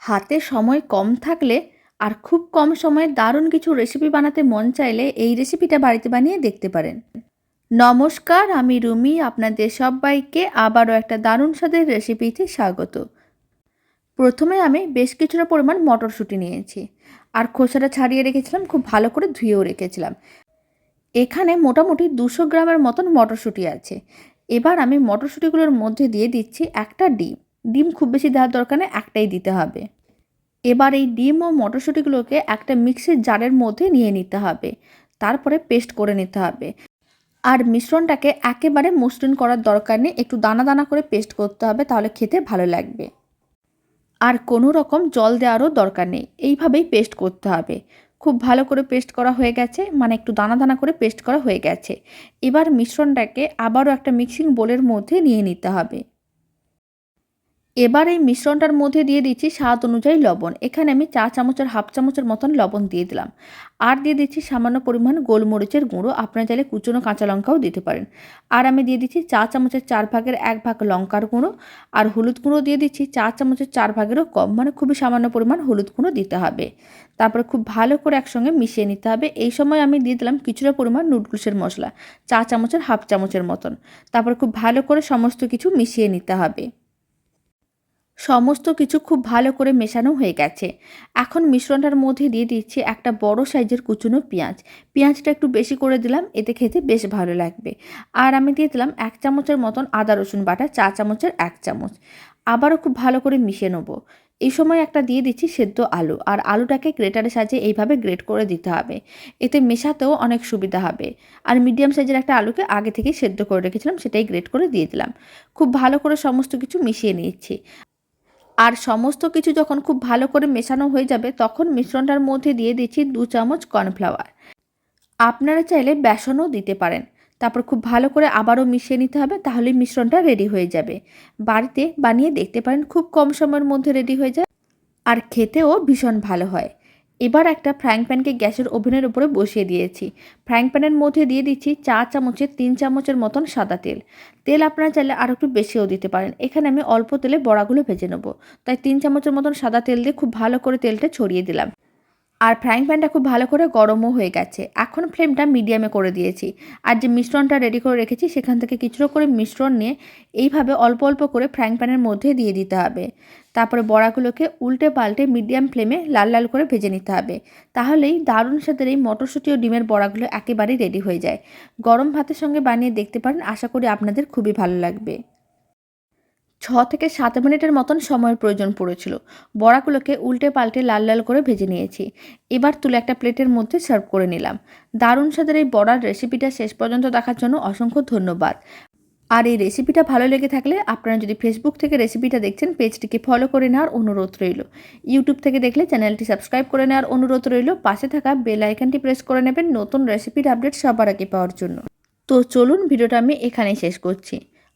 হাতে সময় কম থাকলে আর খুব কম সময়ে দারুণ কিছু রেসিপি বানাতে মন চাইলে এই রেসিপিটা বাড়িতে বানিয়ে দেখতে পারেন। নমস্কার, আমি রুমি, আপনাদের সবাইকে আবারও একটা দারুণ স্বাদের রেসিপিতে স্বাগত। প্রথমে আমি বেশ কিছুটা পরিমাণ মটরশুঁটি নিয়েছি আর খোসাটা ছাড়িয়ে রেখেছিলাম, খুব ভালো করে ধুয়েও রেখেছিলাম। এখানে মোটামুটি দুশো গ্রামের মতন মটরশুঁটি আছে। এবার আমি মটরশুঁটিগুলোর মধ্যে দিয়ে দিচ্ছি একটা ডিম। ডিম খুব বেশি দেওয়ার দরকার নেই, একটাই দিতে হবে। এবার এই ডিম ও মটরশুঁটিগুলোকে একটা মিক্সির জারের মধ্যে নিয়ে নিতে হবে, তারপরে পেস্ট করে নিতে হবে। আর মিশ্রণটাকে একেবারে মসৃণ করার দরকার নেই, একটু দানা দানা করে পেস্ট করতে হবে, তাহলে খেতে ভালো লাগবে। আর কোনো রকম জল দেওয়ারও দরকার নেই, এইভাবেই পেস্ট করতে হবে। খুব ভালো করে পেস্ট করা হয়ে গেছে মানে একটু দানা দানা করে পেস্ট করা হয়ে গেছে। এবার মিশ্রণটাকে আবারও একটা মিক্সিং বোলের মধ্যে নিয়ে নিতে হবে। এবার এই মিশ্রণটার মধ্যে দিয়ে দিচ্ছি স্বাদ অনুযায়ী লবণ। এখানে আমি চা চামচের, হাফ চামচের মতন লবণ দিয়ে দিলাম। আর দিয়ে দিচ্ছি সামান্য পরিমাণ গোলমরিচের গুঁড়ো। আপনারা চাইলে কুচনো কাঁচা লঙ্কাও দিতে পারেন। আর আমি দিয়ে দিচ্ছি চা চামচের চার ভাগের এক ভাগ লঙ্কার গুঁড়ো। আর হলুদ গুঁড়ো দিয়ে দিচ্ছি চা চামচের চার ভাগেরও কম। মানে খুবই সামান্য পরিমাণ হলুদ গুঁড়ো দিতে হবে। তারপরে খুব ভালো করে একসঙ্গে মিশিয়ে নিতে হবে। এই সময় আমি দিয়ে দিলাম কিছুটা পরিমাণ নুডলসের মশলা। চা চামচের, হাফ চামচের মতন। তারপরে খুব ভালো করে সমস্ত কিছু মিশিয়ে নিতে হবে। সমস্ত কিছু খুব ভালো করে মেশানো হয়ে গেছে। এখন মিশ্রণটার মধ্যে দিয়ে দিচ্ছি একটা বড় সাইজের কুচুনো পেঁয়াজ। পেঁয়াজটা একটু বেশি করে দিলাম, এতে খেতে বেশ ভালো লাগবে। আর আমি দিয়ে দিলাম এক চামচের মতন আদা রসুন বাটা, চা চামচের এক চামচ। আবারও খুব ভালো করে মিশিয়ে নেব। এই সময় একটা দিয়ে দিচ্ছি সেদ্ধ আলু। আর আলুটাকে গ্রেটারের সাজিয়ে এইভাবে গ্রেট করে দিতে হবে। এতে মেশাতেও অনেক সুবিধা হবে। আর মিডিয়াম সাইজের একটা আলুকে আগে থেকেই সেদ্ধ করে রেখেছিলাম, সেটাই গ্রেট করে দিয়ে দিলাম। খুব ভালো করে সমস্ত কিছু মিশিয়ে নিচ্ছি আর সমস্ত কিছু যখন খুব ভালো করে মেশানো হয়ে যাবে, তখন মিশ্রণটার মধ্যে দিয়ে দিচ্ছি দু চামচ কর্নফ্লাওয়ার। আপনারা চাইলে বেসনও দিতে পারেন। তারপর খুব ভালো করে আবারও মিশিয়ে নিতে হবে তাহলে মিশ্রণটা রেডি হয়ে যাবে। বাড়িতে বানিয়ে দেখতে পারেন, খুব কম সময়ের মধ্যে রেডি হয়ে যায়। আর খেতেও ভীষণ ভালো হয়। এবার একটা ফ্রাইং প্যানকে গ্যাসের ওভেনের উপরে বসিয়ে দিয়েছি। ফ্রাইং প্যানের মধ্যে দিয়ে দিচ্ছি চা চামচের তিন চামচের মতন সাদা তেল। তেল আপনারা চাইলে আর একটু বেশিও দিতে পারেন। এখানে আমি অল্প তেলে বড়াগুলো ভেজে নেব। তাই তিন চামচের মতন সাদা তেল দিয়ে খুব ভালো করে তেলটা ছড়িয়ে দিলাম। আর ফ্রাইং প্যানটা খুব ভালো করে গরমও হয়ে গেছে। এখন ফ্লেমটা মিডিয়ামে করে দিয়েছি। আর যে মিশ্রণটা রেডি করে রেখেছি, সেখান থেকে কিছুটা করে মিশ্রণ নিয়ে এইভাবে অল্প অল্প করে ফ্রাইং প্যানের মধ্যে দিয়ে দিতে হবে। তারপরে বড়াগুলোকে উল্টে পাল্টে মিডিয়াম ফ্লেমে লাল লাল করে ভেজে নিতে হবে। তাহলেই দারুণ স্বাদের এই মটরশুঁটি ও ডিমের বড়াগুলো একেবারেই রেডি হয়ে যায়। গরম ভাতের সঙ্গে বানিয়ে দেখতে পারেন, আশা করি আপনাদের খুবই ভালো লাগবে। ছ থেকে সাত মিনিটের মতন সময়ের প্রয়োজন পড়েছিল। বড়াগুলোকে উল্টে পাল্টে লাল লাল করে ভেজে নিয়েছি। এবার তুলে একটা প্লেটের মধ্যে সার্ভ করে নিলাম। দারুণ স্বাদের এই বড়ার রেসিপিটা শেষ পর্যন্ত দেখার জন্য অসংখ্য ধন্যবাদ। আর এই রেসিপিটা ভালো লেগে থাকলে আপনারা যদি ফেসবুক থেকে রেসিপিটা দেখছেন, পেজটিকে ফলো করে নেওয়ার অনুরোধ রইল। ইউটিউব থেকে দেখলে চ্যানেলটি সাবস্ক্রাইব করে নেওয়ার অনুরোধ রইল। পাশে থাকা বেল আইকনটি প্রেস করে নেবেন নতুন রেসিপির আপডেট সবার আগে পাওয়ার জন্য। তো চলুন ভিডিওটা আমি এখানেই শেষ করছি।